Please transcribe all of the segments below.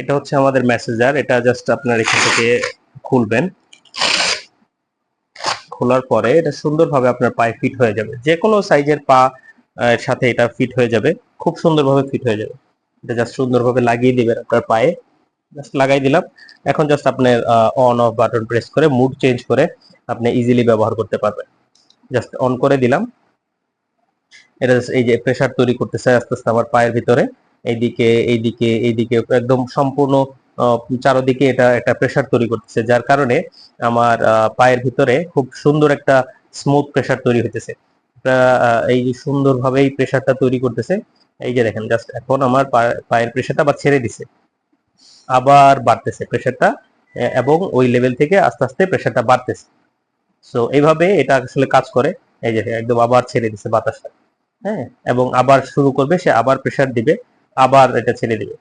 এটা হচ্ছে আমাদের মেসেজার এটা জাস্ট আপনার এখান থেকে খুলবেন। খোলার পরে এটা সুন্দরভাবে আপনার পায়ে ফিট হয়ে যাবে। যে কোনো সাইজের পা সাথে এটা ফিট হয়ে যাবে। খুব সুন্দরভাবে ফিট হয়ে যাবে। এটা জাস্ট সুন্দরভাবে লাগিয়ে দিবেন আপনার পায়ে। জাস্ট লাগাই দিলাম। এখন জাস্ট আপনার অন অফ বাটন প্রেস করে মুড চেঞ্জ করে আপনি ইজিলি ব্যবহার করতে পারবেন। জাস্ট অন করে দিলাম। এটা এই যে প্রেসার তৈরি করতেছে আস্তে আস্তে আমার পায়ের ভিতরে। এইদিকে এইদিকে এইদিকে একদম সম্পূর্ণ চারদিকে এটা একটা প্রেসার তৈরি করতেছে। যার কারণে আমার পায়ের ভিতরে খুব সুন্দর একটা স্মুথ প্রেসার তৈরি হইতেছে। এই সুন্দরভাবে এই প্রেসারটা তৈরি করতেছে, এই যে দেখেন জাস্ট এখন আমার পায়ের প্রেশারটা আবার ছেড়ে দিছে। আবার বাড়তেছে প্রেসারটা এবং ওই লেভেল থেকে আস্তে আস্তে প্রেশারটা বাড়তেছে। সো এইভাবে এটা আসলে কাজ করে। এই যে একদম আবার ছেড়ে দিছে বাতাসটা। হ্যাঁ এবং আবার শুরু করবে, সে আবার প্রেসার দিবে। আবার এটা ছেড়ে দিবে।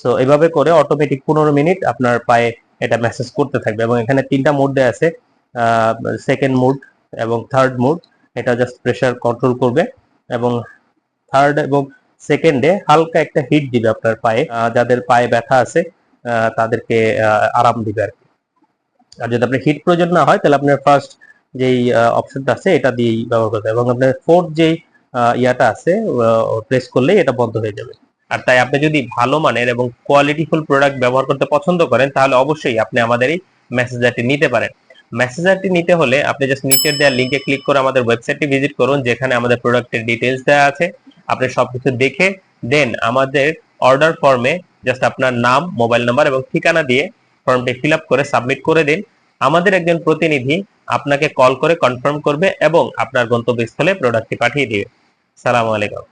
সো এইভাবে করে অটোমেটিক পনেরো মিনিট আপনার পায়ে এটা মেসেজ করতে থাকবে এবং এখানে তিনটা মোড দেওয়া আছে সেকেন্ড মোড এবং থার্ড মোড এটা জাস্ট প্রেশার কন্ট্রোল করবে এবং থার্ড এবং সেকেন্ডে হালকা একটা হিট দিবে আপনার পায়ে যাদের পায়ে ব্যথা আছে তাদেরকে আরাম দিবে আর কি। আর যদি আপনার হিট প্রয়োজন না হয়, তাহলে আপনার ফার্স্ট যেই অপশনটা আছে, এটা দিয়েই ব্যবহার করতে এবং আপনার ফোর্থ যেই ইয়াটা আছে প্রেস করলেই এটা বন্ধ হয়ে যাবে। আর তাই আপনি যদি ভালো মানের এবং কোয়ালিটিফুল প্রোডাক্ট ব্যবহার করতে পছন্দ করেন, তাহলে অবশ্যই আপনি আমাদের এই মেসেজারটি নিতে পারেন। মেসেজারটি নিতে হলে আপনি জাস্ট নিচের দেওয়া লিঙ্কে ক্লিক করে আমাদের ওয়েবসাইটটি ভিজিট করুন, যেখানে আমাদের প্রোডাক্টের ডিটেলস দেওয়া আছে। আপনি সবকিছু দেখে দেন আমাদের অর্ডার ফর্মে জাস্ট আপনার নাম মোবাইল নাম্বার এবং ঠিকানা দিয়ে ফর্মটি ফিল করে সাবমিট করে দিন। আমাদের একজন প্রতিনিধি আপনাকে কল করে কনফার্ম করবে এবং আপনার গন্তব্যস্থলে প্রোডাক্টটি পাঠিয়ে দিবে। সালামু আলাইকুম।